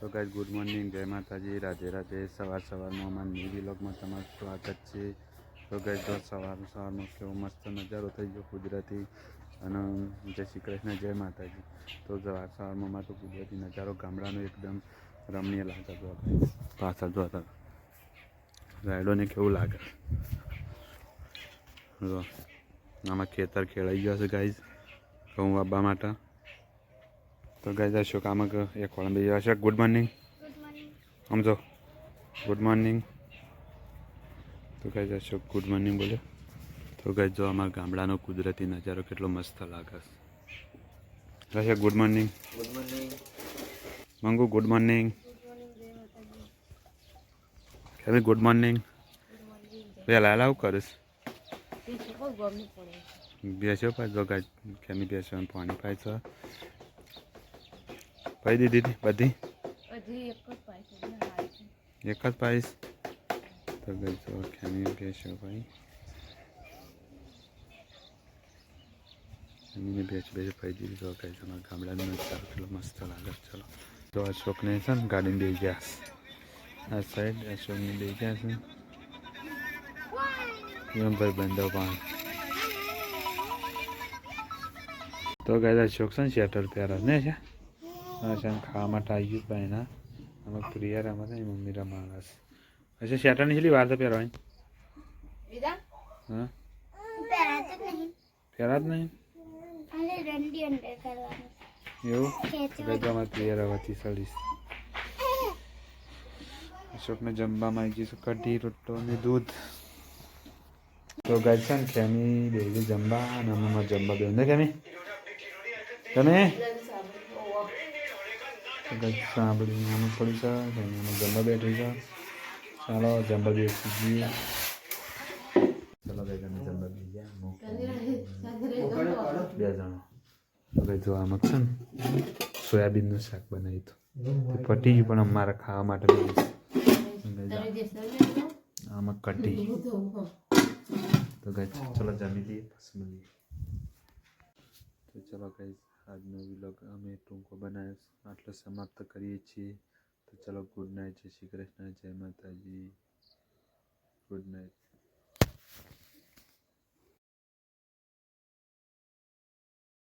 તો guys good morning જય માતાજી. રાધે રાધે. સવાર સવારમાં અમારા ન્યૂ વિલોગમાં તમારું સ્વાગત છે. તો ગાઈઝ જો સવાર સવારમાં કેવો મસ્ત નજારો થઈ ગયો કુદરતી. અને જય શ્રી કૃષ્ણ, જય માતાજી. તો સવાર સવારમાં તો કુદરતી નજારો ગામડાનો એકદમ રમણીય લાગે જો guys. પાછળ જો રાયડોને કેવું લાગે? આમાં ખેતર ખેડાઈ ગયો છે ગાઈઝ ઘઉં વાવવા માટે. તો ગાય અશોક આમાં એક વાળા બે અશોક ગુડ મોર્નિંગ સમજો? ગુડ મોર્નિંગ તો ગાઈઝ અશોક ગુડ મોર્નિંગ બોલ્યો તો ગાય જો અમારા ગામડાનો કુદરતી નજારો કેટલો મસ્ત લાગે છે. Ashok good morning good morning Mangu good morning કેમી good morning પેલા લાવ કરીશ બેસ્યો પાછો ગાય કેમી બેસ્યો પાણી પાય છે. પાઈ દીધી હતી બધી? એક જ પાઈશ તો તો કેમી બેસ્યો ભાઈ. એમને બેસ બેસ પાઈ દીધી તો ગાય તમારા ગામડાનું નજારો ચલો મસ્ત લાગે છે ચલો. તો અશોકને છે ને ગાડીને બેસી ગયા આ સાઈડ અશોકને દઈ ગયા છે. નંબર બંધો પણ. તો ગાય અશોક છે ને શેટર પહેરા ને છે? ને ખાવા માટે આવી ગયું ભાઈ ના અમે પ્રિયા રમે છે મમ્મી રમાડે છે અચ્છા શેટરની છેલ્લી વાર તો પહેરવાની હા પહેરા જ નહીં એવું અમારે પ્રિયા રવાથી સડીશ અશોકને જમવામાં આવી જઈશું કઢી રોટલો અને દૂધ તો ગાય છે ને ખેમી બે ગઈ જમવા અને અમે જમવા બે ને ખેમી તમે તો ગાય સાંભળીને આમ પડી છે અમે જમવા બેઠી છે. ચાલો, જમવા બેસી જઈએ. ચાલો, બે જણા જમવા બેસી ગયા. બે જણા. હવે જો આમાં છે ને, સોયાબીનનું શાક બનાવ્યું હતું. પટી ગયું, પણ અમારે ખાવા માટે ચલો જમી લઈએ ચલો ગઈ આજનો વિલોગ અમે ટૂંકો બનાવ્યો આટલો સમાપ્ત કરીએ છીએ. તો ચલો ગુડ નાઇટ જય શ્રી કૃષ્ણ. જય માતાજી. Good night